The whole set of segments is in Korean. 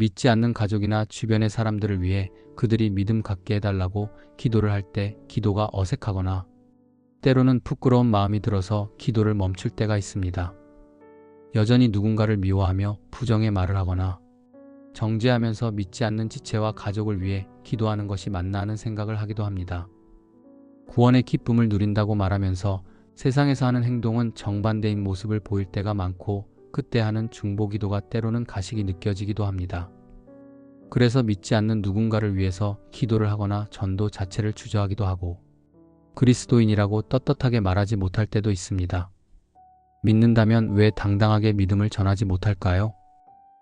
믿지 않는 가족이나 주변의 사람들을 위해 그들이 믿음 갖게 해달라고 기도를 할 때 기도가 어색하거나 때로는 부끄러운 마음이 들어서 기도를 멈출 때가 있습니다. 여전히 누군가를 미워하며 부정의 말을 하거나 정죄하면서 믿지 않는 지체와 가족을 위해 기도하는 것이 맞나 하는 생각을 하기도 합니다. 구원의 기쁨을 누린다고 말하면서 세상에서 하는 행동은 정반대인 모습을 보일 때가 많고 그때 하는 중보 기도가 때로는 가식이 느껴지기도 합니다. 그래서 믿지 않는 누군가를 위해서 기도를 하거나 전도 자체를 주저하기도 하고 그리스도인이라고 떳떳하게 말하지 못할 때도 있습니다. 믿는다면 왜 당당하게 믿음을 전하지 못할까요?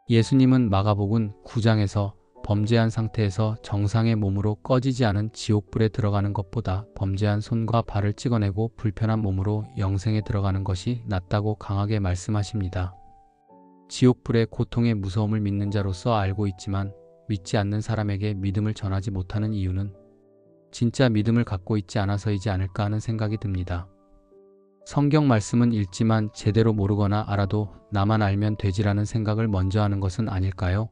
예수님은 마가복음 9장에서 범죄한 상태에서 정상의 몸으로 꺼지지 않은 지옥불에 들어가는 것보다 범죄한 손과 발을 찍어내고 불편한 몸으로 영생에 들어가는 것이 낫다고 강하게 말씀하십니다. 지옥불의 고통의 무서움을 믿는 자로서 알고 있지만 믿지 않는 사람에게 믿음을 전하지 못하는 이유는 진짜 믿음을 갖고 있지 않아서이지 않을까 하는 생각이 듭니다. 성경 말씀은 읽지만 제대로 모르거나 알아도 나만 알면 되지라는 생각을 먼저 하는 것은 아닐까요?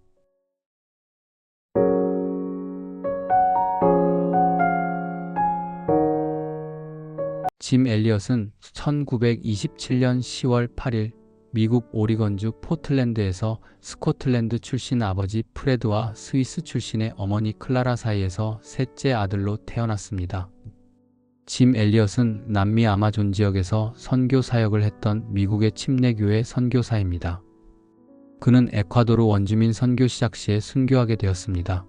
짐 엘리엇은 1927년 10월 8일 미국 오리건주 포틀랜드에서 스코틀랜드 출신 아버지 프레드와 스위스 출신의 어머니 클라라 사이에서 셋째 아들로 태어났습니다. 짐 엘리엇은 남미 아마존 지역에서 선교 사역을 했던 미국의 침례교회 선교사입니다. 그는 에콰도르 원주민 선교 시작 시에 순교하게 되었습니다.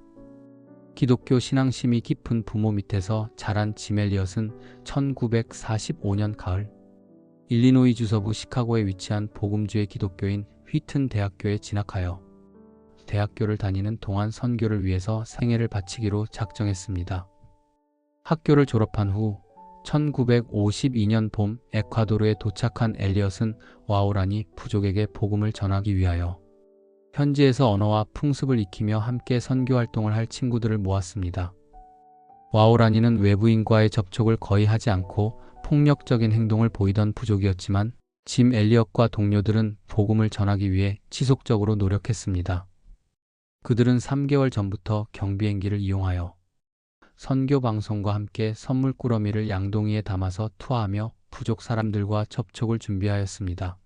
기독교 신앙심이 깊은 부모 밑에서 자란 짐 엘리엇은 1945년 가을 일리노이 주서부 시카고에 위치한 복음주의 기독교인 휘튼 대학교에 진학하여 대학교를 다니는 동안 선교를 위해서 생애를 바치기로 작정했습니다. 학교를 졸업한 후 1952년 봄 에콰도르에 도착한 엘리엇은 와오라니 부족에게 복음을 전하기 위하여 현지에서 언어와 풍습을 익히며 함께 선교 활동을 할 친구들을 모았습니다. 와오라니는 외부인과의 접촉을 거의 하지 않고 폭력적인 행동을 보이던 부족이었지만 짐 엘리엇과 동료들은 복음을 전하기 위해 지속적으로 노력했습니다. 그들은 3개월 전부터 경비행기를 이용하여 선교 방송과 함께 선물 꾸러미를 양동이에 담아서 투하하며 부족 사람들과 접촉을 준비하였습니다.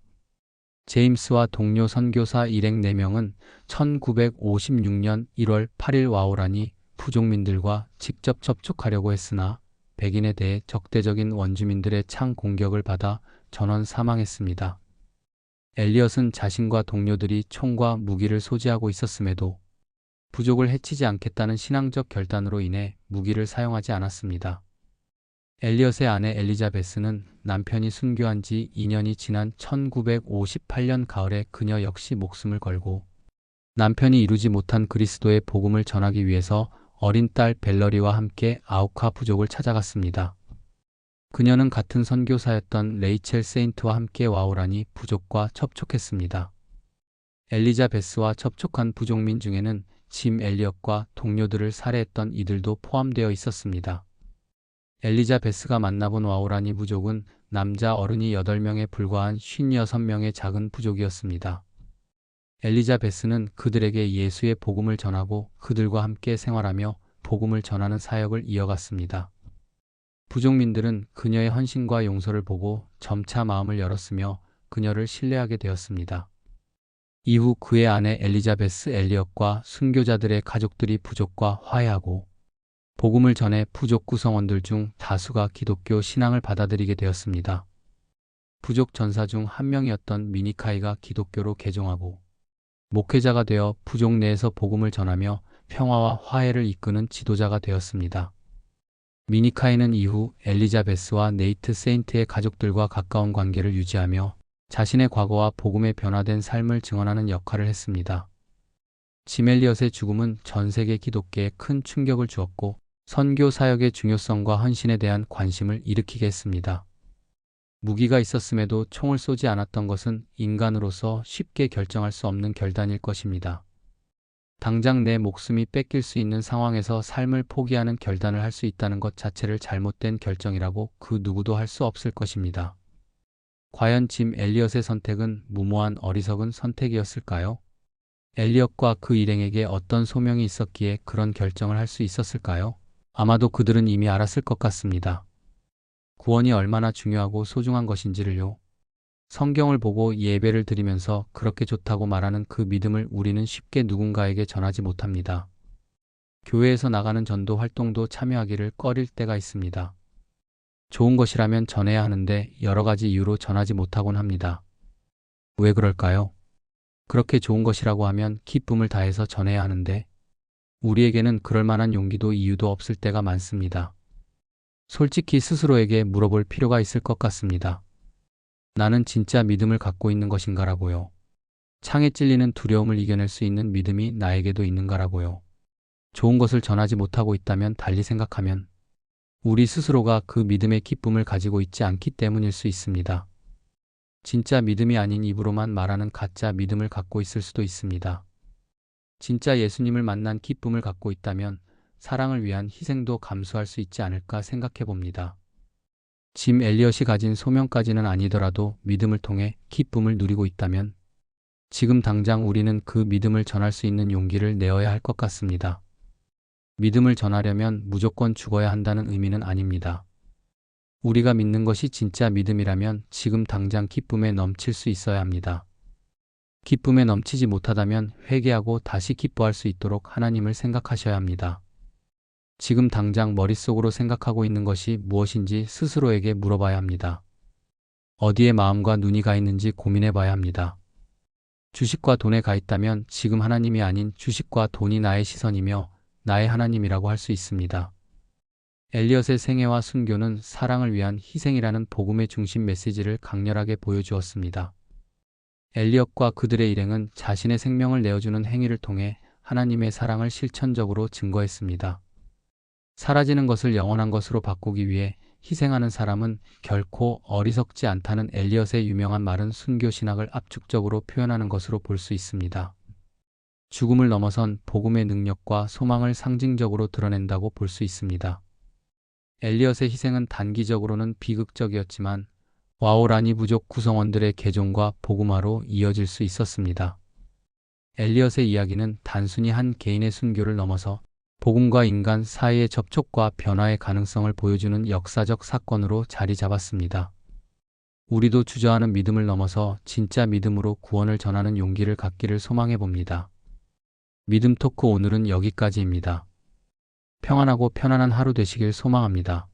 제임스와 동료 선교사 일행 4명은 1956년 1월 8일 와오라니 부족민들과 직접 접촉하려고 했으나 백인에 대해 적대적인 원주민들의 창 공격을 받아 전원 사망했습니다. 엘리엇은 자신과 동료들이 총과 무기를 소지하고 있었음에도 부족을 해치지 않겠다는 신앙적 결단으로 인해 무기를 사용하지 않았습니다. 엘리엇의 아내 엘리자베스는 남편이 순교한 지 2년이 지난 1958년 가을에 그녀 역시 목숨을 걸고 남편이 이루지 못한 그리스도의 복음을 전하기 위해서 어린 딸 벨러리와 함께 아우카 부족을 찾아갔습니다. 그녀는 같은 선교사였던 레이첼 세인트와 함께 와오라니 부족과 접촉했습니다. 엘리자베스와 접촉한 부족민 중에는 짐 엘리엇과 동료들을 살해했던 이들도 포함되어 있었습니다. 엘리자베스가 만나본 와오라니 부족은 남자 어른이 8명에 불과한 56명의 작은 부족이었습니다. 엘리자베스는 그들에게 예수의 복음을 전하고 그들과 함께 생활하며 복음을 전하는 사역을 이어갔습니다. 부족민들은 그녀의 헌신과 용서를 보고 점차 마음을 열었으며 그녀를 신뢰하게 되었습니다. 이후 그의 아내 엘리자베스 엘리엇과 순교자들의 가족들이 부족과 화해하고 복음을 전해 부족 구성원들 중 다수가 기독교 신앙을 받아들이게 되었습니다. 부족 전사 중 한 명이었던 미니카이가 기독교로 개종하고 목회자가 되어 부족 내에서 복음을 전하며 평화와 화해를 이끄는 지도자가 되었습니다. 미니카이는 이후 엘리자베스와 네이트 세인트의 가족들과 가까운 관계를 유지하며 자신의 과거와 복음에 변화된 삶을 증언하는 역할을 했습니다. 지멜리엇의 죽음은 전 세계 기독계에 큰 충격을 주었고 선교 사역의 중요성과 헌신에 대한 관심을 일으키게 했습니다. 무기가 있었음에도 총을 쏘지 않았던 것은 인간으로서 쉽게 결정할 수 없는 결단일 것입니다. 당장 내 목숨이 뺏길 수 있는 상황에서 삶을 포기하는 결단을 할 수 있다는 것 자체를 잘못된 결정이라고 그 누구도 할 수 없을 것입니다. 과연 짐 엘리엇의 선택은 무모한 어리석은 선택이었을까요? 엘리엇과 그 일행에게 어떤 소명이 있었기에 그런 결정을 할 수 있었을까요? 아마도 그들은 이미 알았을 것 같습니다. 구원이 얼마나 중요하고 소중한 것인지를요. 성경을 보고 예배를 드리면서 그렇게 좋다고 말하는 그 믿음을 우리는 쉽게 누군가에게 전하지 못합니다. 교회에서 나가는 전도 활동도 참여하기를 꺼릴 때가 있습니다. 좋은 것이라면 전해야 하는데 여러 가지 이유로 전하지 못하곤 합니다. 왜 그럴까요? 그렇게 좋은 것이라고 하면 기쁨을 다해서 전해야 하는데 우리에게는 그럴 만한 용기도 이유도 없을 때가 많습니다. 솔직히 스스로에게 물어볼 필요가 있을 것 같습니다. 나는 진짜 믿음을 갖고 있는 것인가라고요. 창에 찔리는 두려움을 이겨낼 수 있는 믿음이 나에게도 있는가라고요. 좋은 것을 전하지 못하고 있다면 달리 생각하면 우리 스스로가 그 믿음의 기쁨을 가지고 있지 않기 때문일 수 있습니다. 진짜 믿음이 아닌 입으로만 말하는 가짜 믿음을 갖고 있을 수도 있습니다. 진짜 예수님을 만난 기쁨을 갖고 있다면 사랑을 위한 희생도 감수할 수 있지 않을까 생각해 봅니다. 짐 엘리엇이 가진 소명까지는 아니더라도 믿음을 통해 기쁨을 누리고 있다면 지금 당장 우리는 그 믿음을 전할 수 있는 용기를 내어야 할 것 같습니다. 믿음을 전하려면 무조건 죽어야 한다는 의미는 아닙니다. 우리가 믿는 것이 진짜 믿음이라면 지금 당장 기쁨에 넘칠 수 있어야 합니다. 기쁨에 넘치지 못하다면 회개하고 다시 기뻐할 수 있도록 하나님을 생각하셔야 합니다. 지금 당장 머릿속으로 생각하고 있는 것이 무엇인지 스스로에게 물어봐야 합니다. 어디에 마음과 눈이 가 있는지 고민해 봐야 합니다. 주식과 돈에 가 있다면 지금 하나님이 아닌 주식과 돈이 나의 시선이며 나의 하나님이라고 할 수 있습니다. 엘리엇의 생애와 순교는 사랑을 위한 희생이라는 복음의 중심 메시지를 강렬하게 보여주었습니다. 엘리엇과 그들의 일행은 자신의 생명을 내어주는 행위를 통해 하나님의 사랑을 실천적으로 증거했습니다. 사라지는 것을 영원한 것으로 바꾸기 위해 희생하는 사람은 결코 어리석지 않다는 엘리엇의 유명한 말은 순교 신학을 압축적으로 표현하는 것으로 볼 수 있습니다. 죽음을 넘어선 복음의 능력과 소망을 상징적으로 드러낸다고 볼 수 있습니다. 엘리엇의 희생은 단기적으로는 비극적이었지만 와오라니 부족 구성원들의 개종과 복음화로 이어질 수 있었습니다. 엘리엇의 이야기는 단순히 한 개인의 순교를 넘어서 복음과 인간 사이의 접촉과 변화의 가능성을 보여주는 역사적 사건으로 자리 잡았습니다. 우리도 주저하는 믿음을 넘어서 진짜 믿음으로 구원을 전하는 용기를 갖기를 소망해 봅니다. 믿음 토크 오늘은 여기까지입니다. 평안하고 편안한 하루 되시길 소망합니다.